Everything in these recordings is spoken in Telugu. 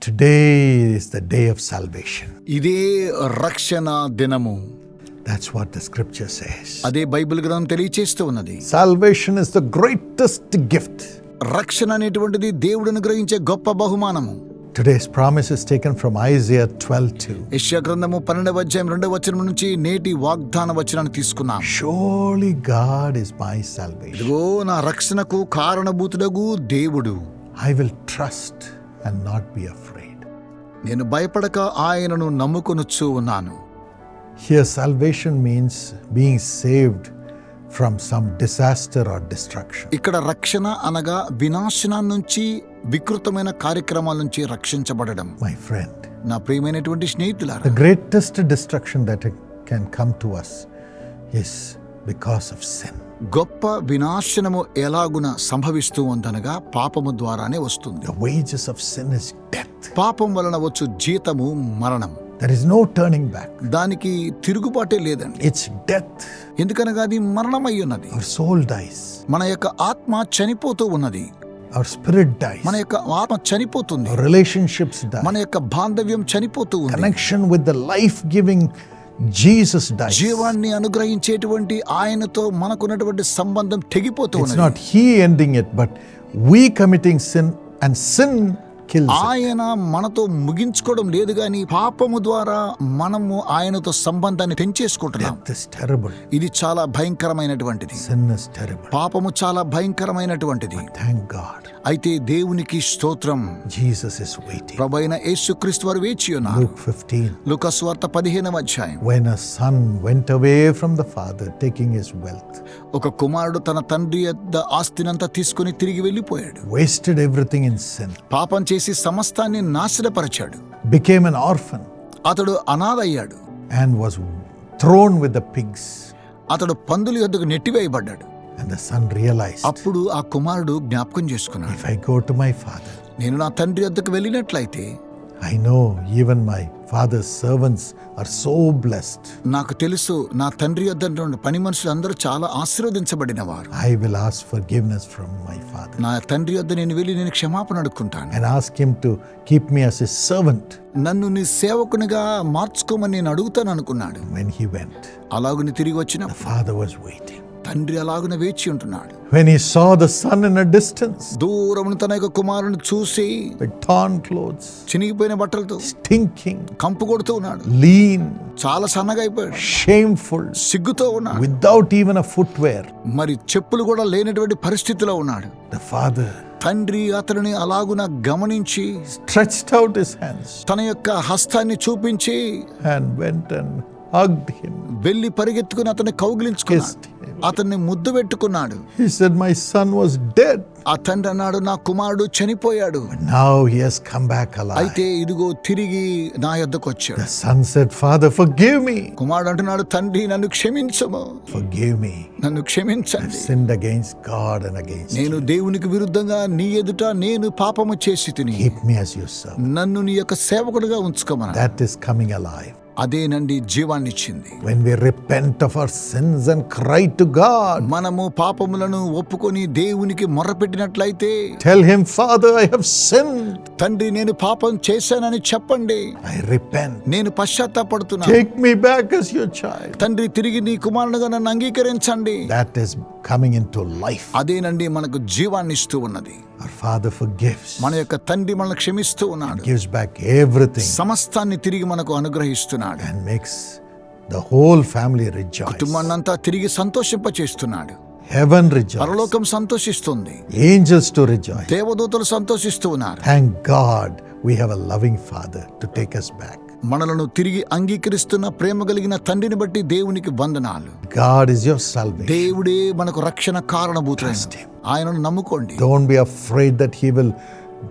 Today is the day of salvation. ఇదే రక్షణ దినము That's what the scripture says. అదే బైబిల్ గ్రంథం తెలియచేస్తూ ఉన్నది Salvation is the greatest gift. రక్షణ అనేటువంటిది దేవుడు అనుగ్రహించే గొప్ప బహుమానము Today's promise is taken from Isaiah 12 2. యెషయా గ్రంథము పన్నెండవ అధ్యాయం రెండవ వచనం నుంచి నేటి వాగ్దాన వచనాన్ని తీసుకున్నాం Surely God is my salvation. ఇదిగో నా రక్షణకు కారణభూతుడగు దేవుడు I will trust and not be afraid. నేను భయపడక ఆయనను నమ్ముకొనుచూ ఉన్నాను Here, salvation means being saved from some disaster or destruction. ఇక్కడ రక్షణ అనగా వినాశనం నుంచి వికృతమైన కార్యక్రమాల నుంచి రక్షించబడడం My friend, నా ప్రియమైనటువంటి స్నేహితులారా the greatest destruction that can come to us is because of sin. గొప్ప వినాశనము ఎలాగున సంభవిస్తూ ఉందనగా పాపము ద్వారానే వస్తుంది The wages of sin is death. పాపం వలన వచ్చు జీతము మరణం There is no turning back. దానికి తిరుగుబాటే లేదండి It's death. ఎందుకనగా అది మరణమై ఉన్నది Our soul dies. మన యొక్క ఆత్మ చనిపోతూ ఉన్నది Our spirit dies. మన యొక్క ఆత్మ చనిపోతుంది Our relationships die. మన యొక్క బాంధవ్యం చనిపోతూ ఉంది Connection with the life giving Jesus dies. జీవాన్ని అనుగ్రహించేటువంటి ఆయనతో మనకున్నటువంటి సంబంధం తెగిపోతూ It's ఉన్నది not He ending it, but we committing sin ఆయన మనతో ముగించుకోవడం లేదు కానీ పాపము ద్వారా మనము ఆయనతో సంబంధాన్ని పెంచేసుకుంటున్నాం. ఇది చాలా భయంకరమైనటువంటిది. పాపము చాలా భయంకరమైనటువంటిది. అయితే దేవునికి స్తోత్రం. ప్రభైన యేసుక్రీస్తు వారు వేచి ఉన్నారు Luke 15. లుకస్ వార్త పదిహేనవ అధ్యాయం When a son went away from the father, taking his wealth, ఒక కుమారుడు తన తండ్రి ఆస్తినంతా తీసుకుని తిరిగి వెళ్ళిపోయాడు wasted everything in sin, పాపం చేసి చేసి సమస్తాన్ని నాశనపరచాడు. బికేమ్ ఎన్ ఆర్ఫన్ అతడు అనాథయ్యాడు. And was thrown with the pigs అతడు పందుల యొద్దకు నెట్టివేయబడ్డాడు. అండ్ ద సన్ రియలైజ్ అప్పుడు ఆ కుమారుడు జ్ఞాపకం చేసుకున్నాడు. I go to my father నేను నా తండ్రి వద్దకు వెళ్ళినట్లయితే I know even my father's servants are so blessed. నాకు తెలుసు నా తండ్రి వద్ద నుండి పని మనుషులు అందరూ చాలా ఆశీర్వదించబడిన వారు I will ask forgiveness from my father నా తండ్రి వద్ద నేను వెళ్ళి నేను క్షమాపణ అడుక్కుంటాను and ask him to keep me as his servant. నన్ను నీ సేవకునిగా మార్చుకోమని నేను అడుగుతాను అనుకున్నాడు When he went, అలాగుని తిరిగి వచ్చిన the father was waiting. తండ్రి అలాగున వేచి ఉంటున్నాడు When he saw the son in a distance దూరమున తన యొక్క కుమారుని చూసి with torn clothes, చినిగిపోయిన బట్టలతో stinking, కంపు కొడుతూ ఉన్నాడు lean, చాలా సన్నగా అయిపోయాడు shameful, సిగ్గుతో ఉన్నాడు without even a footwear, మరి చెప్పులు కూడా లేనటువంటి పరిస్థితిలో ఉన్నాడు the father తండ్రి అతనిని అలాగున గమనించి stretched out his hands తన యొక్క హస్తాన్ని చూపించి and went and వెళ్ళి పరిగెత్తుకుని అతన్ని కౌగిలించుకుంది అతన్ని ముద్దు పెట్టుకున్నాడు. He said my son was dead అతండి అన్నాడు నా కుమారుడు చనిపోయాడు. నౌ హి హస్ కమ్ అయితే ఇదిగో తిరిగి నా యొద్దకు వచ్చాడు. Son said father forgive me కుమారుడు అంటున్నాడు తండ్రి నన్ను క్షమించుము. ఫర్గివ్ మీ నన్ను క్షమించండి. ఐ సిన్డ్ అగైన్స్ట్ గాడ్ నేను దేవునికి విరుద్ధంగా నీ ఎదుట నేను పాపము చేసితిని హీప్ మీ యాస్ యువర్ నన్ను నీ యొక్క సేవకుడుగా ఉంచుకోమన్నాడు. దట్ ఇస్ కమింగ్ అలైవ్ అదే అదేనండి జీవాన్నిచ్చింది. When we repent of our sins and cry to మనము పాపములను ఒప్పుకొని దేవునికి మొరపెట్టినట్లయితే tell him father I have sinned తండ్రి నేను పాపం చేశానని చెప్పండి. I repent. నేను పశ్చాత్తాపడుతున్నా. Take me back as your child. తండ్రి తిరిగి నీ కుమారునిగా నన్ను అంగీకరించండి. That is coming into life. అదేనండి మనకు జీవాన్ని ఇస్తూ ఉన్నది. Our Father forgives, మన యొక్క తండ్రి మనల్ని క్షమిస్తూ ఉన్నాడు. Gives back everything, సమస్తాన్ని తిరిగి మనకు అనుగ్రహిస్తున్నాడు. And makes the whole family rejoice. కుటుంబాన్నంతా తిరిగి సంతోషింప చేస్తున్నాడు Heaven rejoice. పరలోకం సంతోషిస్తుంది Angels to rejoice. దేవదూతలు సంతోషిస్తూ ఉన్నారు Thank God we have a loving Father to take us back. మనలను తిరిగి అంగీకరిస్తున్న ప్రేమ కలిగిన తండ్రిని బట్టి దేవునికి వందనాలు God is your salvation. దేవుడే మనకు రక్షణ కారణభూతుడు Trust him. ఆయనను నమ్ముకోండి Don't be afraid that He will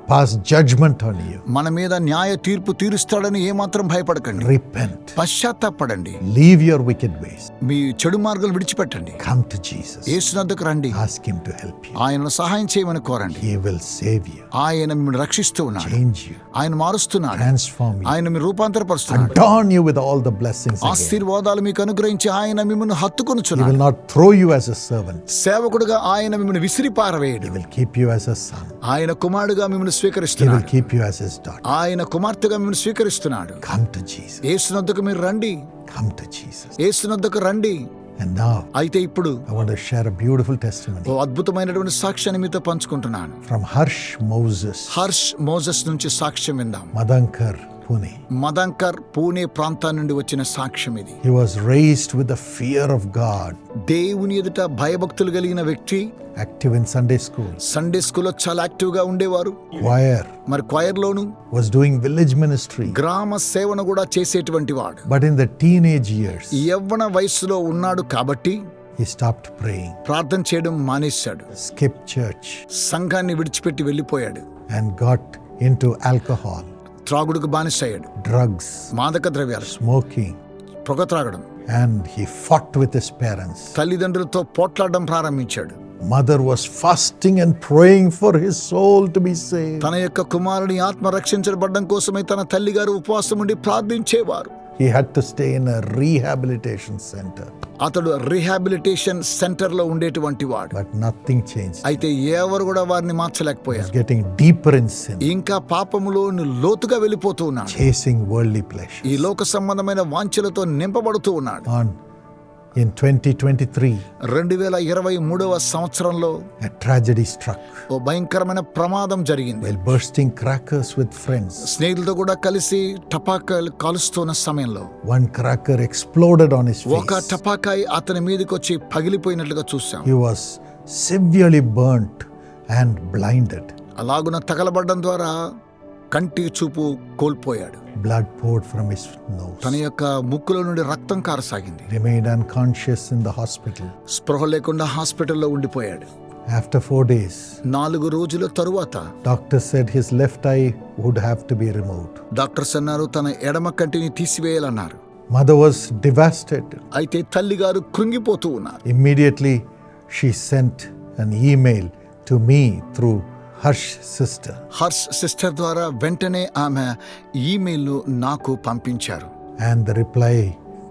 pass judgment on you మన మీద న్యాయ తీర్పు తీరుస్తాడని ఏమాత్రం భయపడకండి. రిపెంట్ పశ్చాత్తాపడండి. లీవ్ యువర్ వికెట్ వేస్ మీ చెడు మార్గాలు విడిచిపెట్టండి. కమ్ టు జీసస్ యేసు నందుకు రండి. Ask him to help you ఆయన సహాయం చేయమని కోరండి. హి విల్ సేవ్ యు ఆయన మిమ్మల్ని రక్షిస్తూ ఉన్నాడు చేంజ్ యు ఆయన మారుస్తున్నాడు. ట్రాన్స్ఫార్మ్ యు ఆయన మిమ్మల్ని రూపాంతరపరుస్తున్నాడు. Turn you with all the blessings ఆశీర్వాదాలు మీకు అనుగ్రహించి ఆయన మిమ్మల్ని హత్తుకొనుచున్నాడు. He will not throw you as a servant సేవకుడుగా ఆయన మిమ్మల్ని విసిరిపారవేయడు. He will keep you as a son ఆయన కుమారుడుగా మిమ్మల్ని స్వీకరిస్తున్నాడు keep you as His daughter. ఆయన కుమార్తెగా మిమ్మల్ని స్వీకరిస్తున్నాడు Come to Jesus. ఏసునొద్దకు మీరు రండి Come to Jesus. ఏసునొద్దకు రండి And now అయితే ఇప్పుడు I want to share a beautiful testimony ఓ అద్భుతమైనటువంటి సాక్ష్యాన్ని మీతో పంచుకుంటున్నాను from Harsh Moses, Harsh Moses నుంచి సాక్ష్యం విందాం Madankar, పూణే మదంకర్ పూణే ప్రాంతం నుండి వచ్చిన సాక్ష్యం ఇది. He was raised with the fear of God దేవుని ఎదుట భయభక్తులు కలిగిన వ్యక్తి. Active in Sunday school Sunday స్కూల్లో చాలా యాక్టివ్గా ఉండేవారు. క్వైర్ మరి క్వైర్ లోను వాస్ డూయింగ్ విలేజ్ మినిస్ట్రీ గ్రామ సేవను కూడా చేసేటువంటి వాడు. But in the teenage years యవ్వన వయసులో ఉన్నాడు కాబట్టి ప్రార్థన చేయడం మానేశాడు. స్కిప్ చర్చ్ సంఘాన్ని విడిచిపెట్టి వెళ్ళిపోయాడు. And got into alcohol త్రాగుడుకు బానిసయ్యాడు. Drugs, మాదక ద్రవ్యాలు. Smoking, పొగ త్రాగడం. And he fought with his parents. తల్లిదండ్రులతో పోట్లాడడం ప్రారంభించాడు. Mother was fasting and praying for his soul to be saved. తన యొక్క కుమారుని ఆత్మ రక్షించబడడం కోసమే తన తల్లి గారు ఉపవాసం ఉండి ప్రార్థించేవారు. He had to stay in a rehabilitation center, అతడు రిహాబిలిటేషన్ సెంటర్లో ఉండేటువంటి వాడు but nothing changed. అయితే ఎవరు కూడా వారిని He మార్చలేకపోయారు was getting deeper in sin, ఇంకా పాపములో లోతుగా వెళ్ళిపోతూ ఉన్నాడు chasing worldly pleasure. ఈ లోక సంబంధమైన వాంఛలతో నింపబడుతూ ఉన్నాడు On in 2023, రెండు వేల ఇరవై మూడవ సంవత్సరంలో a tragedy struck ఓ భయంకరమైన ప్రమాదం జరిగింది while bursting crackers with friends. స్నేహితులతో కూడా కలిసి టపాకాయలు కాలుస్తున్న సమయంలో One cracker exploded on his ఒక face. టపాకాయ అతని మీదకి వచ్చి పగిలిపోయినట్లుగా చూసాం He was severely burnt and blinded. అలాగున తగలబడడం ద్వారా కంటి చూపు కోల్పోయాడు. Blood poured from his nose తన యొక్క ముక్కులో నుండి రక్తం కారసాగింది. Remained unconscious in the hospital స్పృహ లేకుండా హాస్పిటల్లో ఉండిపోయాడు. ఆఫ్టర్ ఫోర్ డేస్ నాలుగు రోజుల తరువాత doctor said his left eye would have to be removed doctor సన్నారు తన ఎడమ కంటిని తీసివేయాలన్నారు. మదర్ వాస్ డివాస్టెడ్ అయితే తల్లి గారు కృంగిపోతూ ఉన్నారు. Immediately she sent an email to me through Harsh sister. Harsh sister ద్వారా వెంటనే ఆమె ఈమెయిల్ నాకు పంపించారు And the reply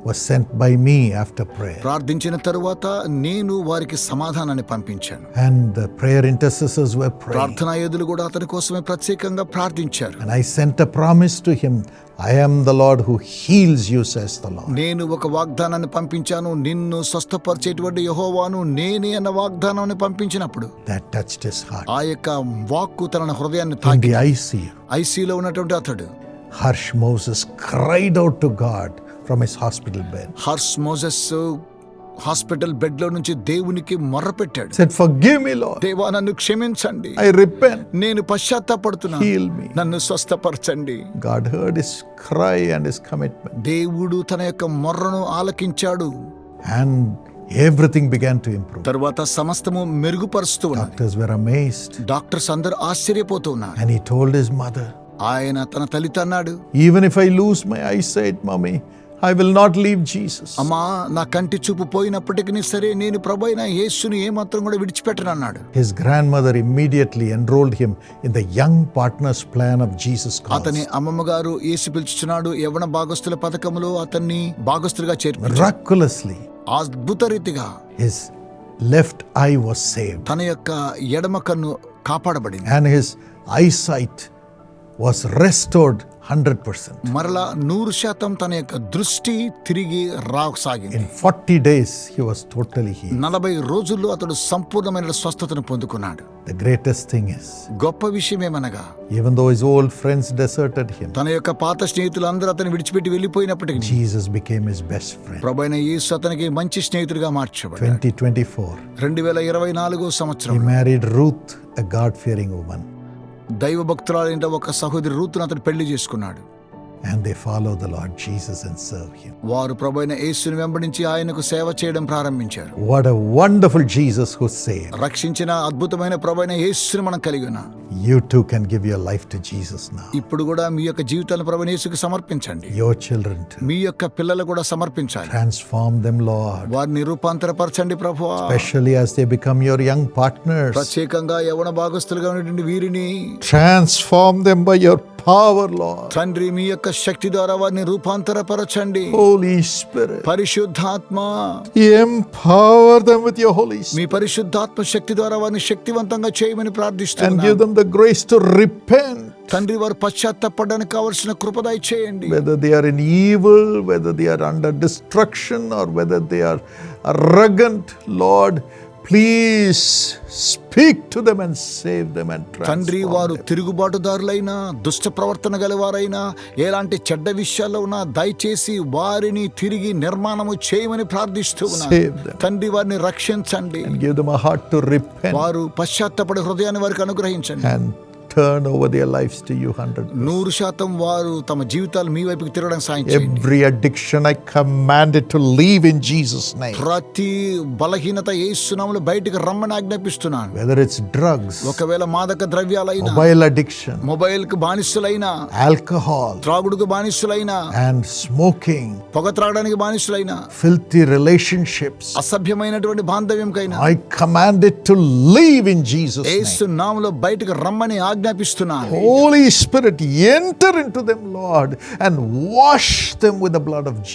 was sent by me after prayer. ప్రార్థించిన తరువాత నేను వారికి సమాధానాన్ని పంపించాను And the prayer intercessors were praying. ప్రార్థనా యోధులు కూడా అతని కోసమే ప్రత్యేకంగా ప్రార్థించారు And I sent a promise to him I am the Lord who heals you, says the Lord. నేను ఒక వాగ్దానాన్ని పంపించాను నిన్ను స్వస్థపరిచేటువంటి యహోవాను నేనే అన్న వాగ్దానాన్ని పంపించినప్పుడు That touched his heart. ఆ యొక్క వాక్కు తన హృదయాన్ని In తాకి the ICU, ఐసీలో ఉన్నటువంటి అతడు Harsh Moses cried out to God from his hospital bed Harsh Moses hospital బెడ్లో నుంచి దేవునికి మొర్ర పెట్టాడు సెట్ ఫర్ గివ్ మీ దేవా నన్ను క్షమించండి. ఐ రిపెంట్ నేను పశ్చాత్తాపడుతున్నాను హీల్ మీ నన్ను స్వస్థపరచండి. God heard his cry and his commitment దేవుడు తన యొక్క మొర్రను ఆలకించాడు. And everything began to improve తర్వాత సమస్తము మెరుగుపరుస్తూ ఉన్నారు డాక్టర్స్ అందరు అమేజ్డ్ డాక్టర్స్ అందరూ మదర్ ఆయన తన తల్లి తన్నాడు even if I lose my eyesight mummy I will not leave Jesus. అమ్మా నా కంటి చూపు పోయినప్పటికీ సరే నేను ప్రభు అయిన యేసుని ఏమాత్రం కూడా విడిచిపెట్టను అన్నాడు His grandmother immediately enrolled him in the Young Partners Plan of Jesus అతని Christ. అమ్మమ్మ గారు యేసు పిలుచుచున్నాడు యవన భాగస్తుల పథకంలో అతన్ని భాగస్తులుగా చేర్పి Miraculously, అద్భుత రీతిగా his left eye was saved తన యొక్క ఎడమ కన్ను కాపాడబడింది and his eyesight was restored 100%. మరలా నూరు శాతం తన యొక్క దృష్టి తిరిగి రాసాగింది 40 days, he was totally healed. నలభై రోజుల్లో అతడు సంపూర్ణమైన స్వస్థతను పొందుకున్నాడు The greatest thing is, గొప్ప విషయం ఏమనగా even though his old friends deserted him, తన యొక్క పాత స్నేహితులు అందరూ అతను విడిచిపెట్టి వెళ్ళిపోయినప్పటికీ Jesus became his best friend. ప్రభైన యేసు అతనికి మంచి స్నేహితుడిగా మార్చబడి 2024, రెండు వేల ఇరవై నాలుగో he సంవత్సరం married Ruth, a God fearing woman, దైవ భక్తురాలైన ఒక సహోదరి రూతును అతను పెళ్ళి చేసుకున్నాడు. and they follow the Lord Jesus and serve him. వారు ప్రభైన యేసుని వెంబడించి ఆయనకు సేవ చేయడం ప్రారంభించారు What a wonderful Jesus who saved. రక్షించిన అద్భుతమైన ప్రభైన యేసుని మనం కలిగి ఉన్నాం You too can give your life to Jesus now. ఇప్పుడు కూడా మీ యొక్క జీవితాలను ప్రభైన యేసుకు సమర్పించండి Your children too. మీ యొక్క పిల్లలు కూడా సమర్పించాలి Transform them, Lord, వారిని రూపాంతరపరచండి ప్రభు especially as they become your young partners. ప్రత్యేకంగా యవన భాగస్తులుగా ఉన్నటువంటి వీరిని Transform them by your power, Lord. తండ్రి మీ యొక్క శక్తి ద్వారా వారిని రూపాంతరపరచండి. హోలీ స్పిరిట్ పరిశుద్ధాత్మ. ఎంపవర్ విత్ హోలీ మీ పరిశుద్ధాత్మ శక్తి ద్వారా వారిని శక్తివంతంగా చేయమని ప్రార్థిస్తున్నాను గ్రేస్ టు రిపెంట్ తండ్రి వారు పశ్చాత్తపడడానికి కావలసిన కృపదాయి చేయండి. Under destruction or whether they are Lord please speak to them and save them and తండ్రి transform వారు them. తిరుగుబాటుదారులైనా దుష్ట ప్రవర్తన గలవారైనా ఎలాంటి చెడ్డ విషయాల్లో ఉన్నా దయచేసి వారిని తిరిగి నిర్మాణము చేయమని ప్రార్థిస్తూ ఉన్నాను. Save them. తండ్రి వారిని రక్షించండి. And give them a heart to repent. వారు పశ్చాత్తపడే హృదయాన్ని వారికి అనుగ్రహించండి. And turn over their lives to you hundred. నూరు శాతం వారు తమ జీవితాలు మీ వైపుకి తిరగడానికి సాయం చేయండి Every addiction I command it to leave in Jesus' name. ప్రతి బలహీనత ఏసునాములు బయటికి రమ్మని ఆజ్ఞాపిస్తున్నాను Whether it's drugs, ఒకవేళ మాదక ద్రవ్యాలైనా mobile addiction, మొబైల్ కు బానిసలైనా alcohol, త్రాగుడుకు బానిసలైనా and smoking, పొగ త్రాగడానికి బానిసలైనా filthy relationships. అసభ్యమైనటువంటి బాంధవ్యంకైనా I command it to leave in Jesus' name. ఏసు నామలో బయటకు రమ్మని Enter into Lord and wash them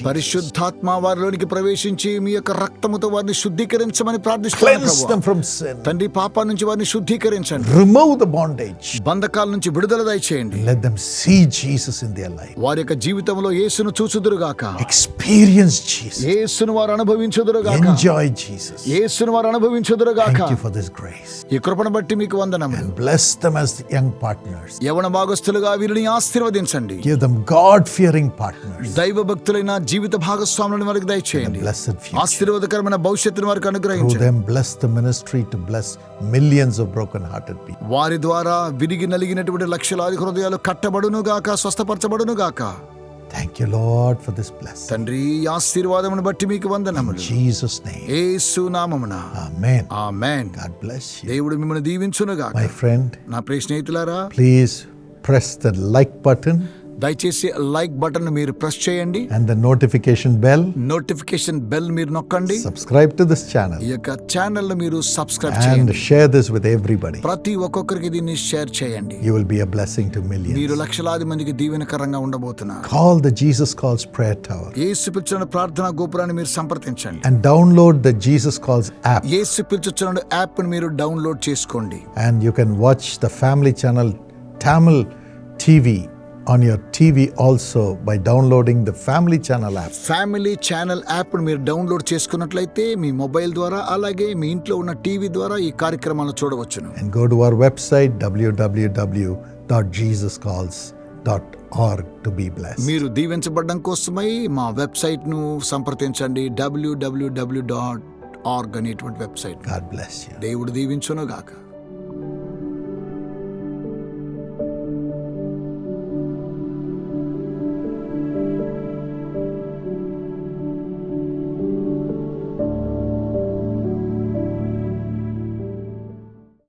పరిశుద్ధాత్మ వారిలోనికి ప్రవేశించి మీ యొక్క రక్తముతో వారిని శుద్ధీకరించమని ప్రార్థిస్తున్నాను తండ్రి పాప నుంచి వారిని శుద్ధీకరించండి. బాండేజ్ బంధకాల నుంచి విడుదల దయచేయండి. లెట్ దెం జీసస్ వారి యొక్క జీవితంలో యేసును చూచుదారుగాక. ఎక్స్పీరియన్స్ జీసస్ యేసును వారు అనుభవించుదురు గాక ఎంజాయ్ జీసస్ యేసును వారు అనుభవించుదురు ఈ కృపను బట్టి మీకు వందనం bless them as young partners యవన భాగస్థులుగా వీరిని ఆశీర్వదించండి. Give them God fearing partners దైవ భక్తులైన జీవిత భాగస్వాములను వారికి దయచేయండి. ఆశీర్వాదకరమైన భవిష్యత్తును వారికి అనుగ్రహించండి. Them bless the ministry to bless millions of broken hearted people వారి ద్వారా విరిగి నలిగినటువంటి లక్షలాది హృదయాలు కట్టబడును గాక స్వస్థపరచబడును గాక Thank you, Lord, for this blessing. తండ్రి ఈ ఆశీర్వాదమును బట్టి మీకు In వందనములు Jesus' name. యేసు నామమున Amen. Amen God bless you. దేవుడు మిమ్మల్ని దీవించును గాక My friend, నా ప్రియ స్నేహితులారా please press the like button దయచేసి లైక్ బటన్ మీరు ప్రెస్ చేయండి. And the notification bell notification bell మీరు నొక్కండి. సబ్స్క్రైబ్ టు దిస్ ఛానల్ ఈ యొక్క ఛానల్ను మీరు సబ్స్క్రైబ్ చేయండి. And share this with everybody ప్రతి ఒక్కొక్కరికి దీన్ని షేర్ చేయండి. You will be a blessing to millions మీరు లక్షలాది మందికి దీవెనకరంగా ఉండబోతున్నారు. Call the Jesus calls prayer tower యేసు పిలుచున ప్రార్థన గోపురాన్ని మీరు సంప్రదించండి. And download the Jesus calls app యేసు పిలుచున యాప్ను మీరు డౌన్లోడ్ చేసుకోండి. And you can watch the family channel Tamil TV on your TV also by downloading the family channel app. Family channel app మీరు డౌన్లోడ్ చేసుకున్నట్లయితే మీ మొబైల్ ద్వారా అలాగే మీ ఇంట్లో ఉన్న టీవీ ద్వారా ఈ కార్యక్రమాలను చూడవచ్చును And go to our website www.jesuscalls.org to be blessed. మీరు దీవించబడడం కోసమై మా వెబ్సైట్ను సంప్రదించండి డబ్ల్యూడబ్ల్యూడబ్ల్యూ డాట్ ఆర్గ్ అనేటువంటి వెబ్సైట్ God bless you. దేవుడు దీవించును గాక